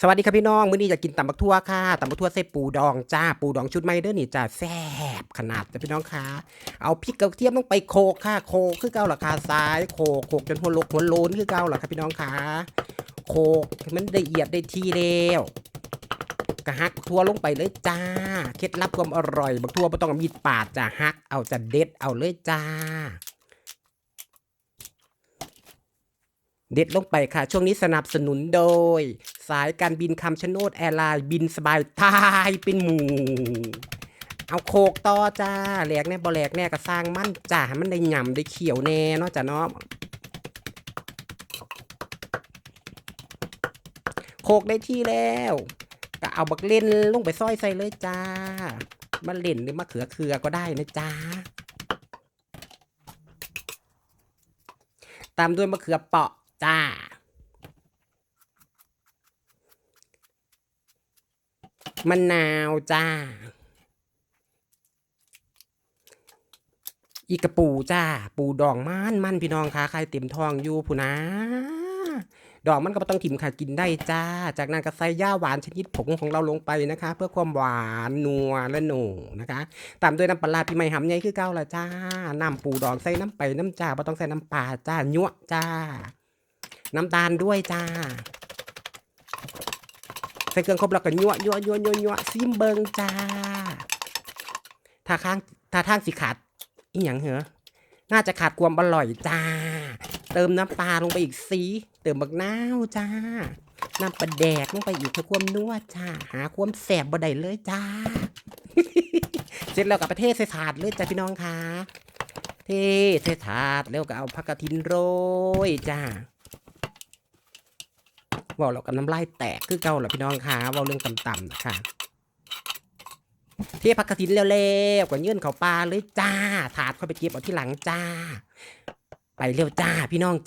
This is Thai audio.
สวัสดีครับพี่น้อง มื้อนี้จะกินตำบักทั่วค่ะตำบักทั่วใส่ปูดองจ้า ปูดองชุดใหม่เด้อนี่จ้าแซ่บขนาดจ้ะพี่น้องค่ะ เอาพริกกระเทียมต้องไปโขลกค่ะโขลกคือเก้าราคาซ้ายโขลกโขลกจนหัวโลกหัวโลนคือเก้าหรอครับพี่น้องค่ะโขลกมันละเอียดได้ทีแล้วกะฮักทั่วลงไปเลยจ้า เคล็ดลับความอร่อยบักทั่วไม่ต้องมีดปาดจ้าฮัก เอาจะเด็ดเอาเลยจ้า เด็ดลงไปค่ะ ช่วงนี้สนับสนุนโดย สายการบินคำชะโนดแอร์ไลน์บินสบายทายเป็นหมู่ เอาโคกต่อจ้าแหลกแน่บ่แหลกแน่ก็สร้างมั่นจ้าให้มันได้หย่ำได้เขียวแน่เนาะจ้าเนาะโคกได้ที่แล้วก็เอาบักเล่นลงไปซอยใส่เลยจ้ามาเล่นหรือมะเขือเคือก็ได้นะจ้าตามด้วยมะเขือเปาะ จ้า มะนาวจ้า อีกกระปูจ้า ปูดองมันมันพี่น้องคะใครเต็มทองอยู่ผู้นะดอกมันก็บ่ต้องถิ่มค่ะกินได้จ้า จากนั้นก็ใส่ย่าหวานชนิดผงของเราลงไปนะคะ เพื่อความหวานนัวและหนูนะคะ ตามด้วยน้ำปลาร้าพี่ไม่หำใหญ่คือเก้าละจ้า น้ำปูดองใส่น้ำไปน้ำจ้าไม่ต้องใส่น้ำปลาจ้ายั่วจ้า น้ำตาลด้วยจ้าใส่เครื่องครบแล้วก็ยั่วยั่วยั่วยั่วยั่วซิมเบิงจ้าถ้าข้างถ้าทางสิขาดอีหยังเหรอน่าจะขาดความอร่อยจ้า เติมน้ำปลาลงไปอีกสีเติมบักนาวจ้า น้ำปลาแดกลงไปอีกเพื่อความนัวจ้า หาความแสบบ่ได้เลยจ้า เสร็จแล้วกับประเทศใส่ถาเลยจ้าพี่น้องคะเทใส่ถาแล้วก็เอาผักกระถินโรยจ้า ว่าเรากับน้ำลายแตกคือเก่าแหละพี่น้องค่ะว่าเรื่องต่ำๆนะคะเทผักกระถินเร็วๆกว่ายื่นเขาปลาเลยจ้า ถาดค่อยไปเก็บเอาที่หลังจ้า ไปเร็วจ้าพี่น้องจ้า